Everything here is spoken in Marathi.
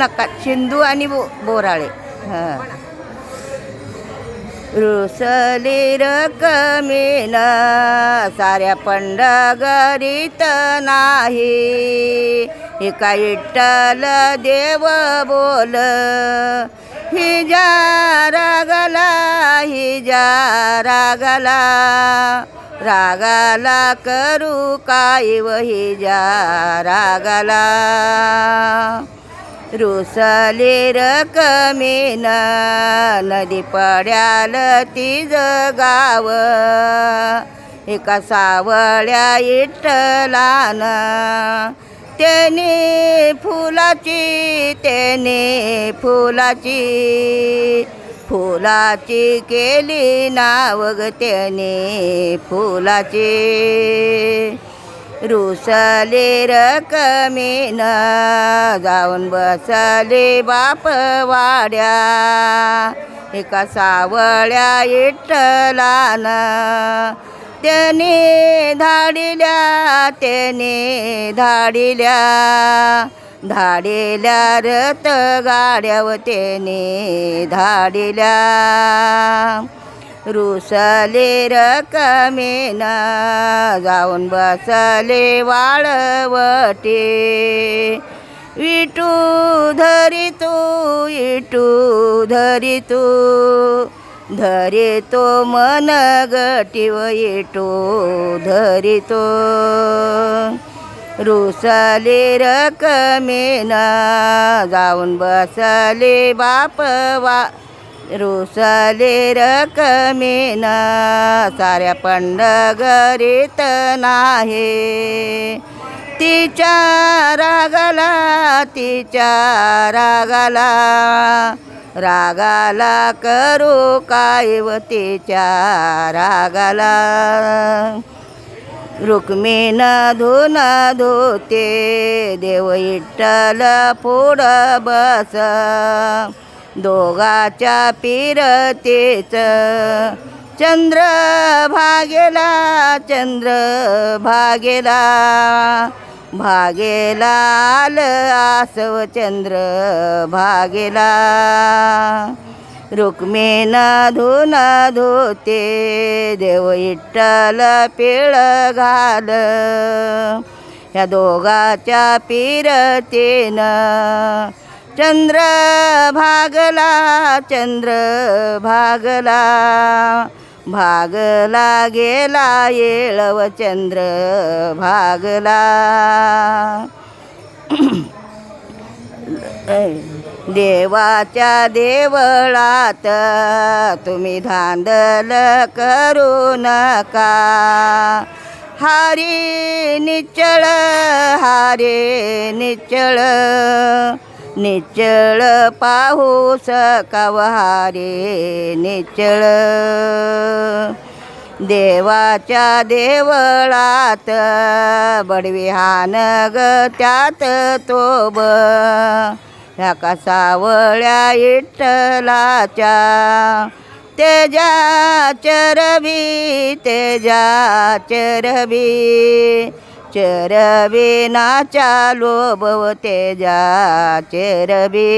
नका सिंधू आणि बो बोराळे. हां. रुसली रकमेन साऱ्या पंडगरीत नाही. हे काय देव बोल हिजा रागला हिजा रागला. रागाला करू काय व हिजा रुसले रकमेन नदी पड्याल तीज गाव. एका सावळ्या इटलान त्याने फुलाची त्याने फुलाची. फुलाची केली नाव त्याने फुलाची. रुसले रकमेन जाऊन बसले बाप वाड्या. एका सावळ्या इटलान त्याने धाडिल्या त्याने धाडिल्या. धाडिल्या रथ गाड्याव त्याने धाडिल्या. रुसले रकमेना जाऊन बसले वाळवटे. विटू धरी तू इटू धरी तू धरे तो मन गटिव इटू धरी तो रुसले रकमेना जाऊन बसले बाप वा रुसले रकमेन साऱ्या पंडगरीत नाही. तिच्या रागाला तिच्या रागाला रागाला करू काय व तिच्या रागाला. रुक्मीन धुन धोते देव इट्टल पुढ बस. दोघाच्या पिरतेच. चंद्र भागेला चंद्र भागेला. भागेला आल आसव चंद्र भागेला. रुक्मिण धुन धोते देव इट्टल पिळ घाल. ह्या दोघाच्या पिरतेनं चंद्र भागला चंद्र भागला. भागला गेला येळव चंद्र भागला. देवाच्या देवळात तुम्ही धांदल करू नका. हारी निचळ हारे निचळ. निचळ पाहूस कवहारे निचळ. देवाच्या देवळात बडविहान ग त्यात तोब. ह्या कसावळ्या इठलाच्या तेजा चरबी तेजा चरबी. चरबी चालो भवते तेजा चरबी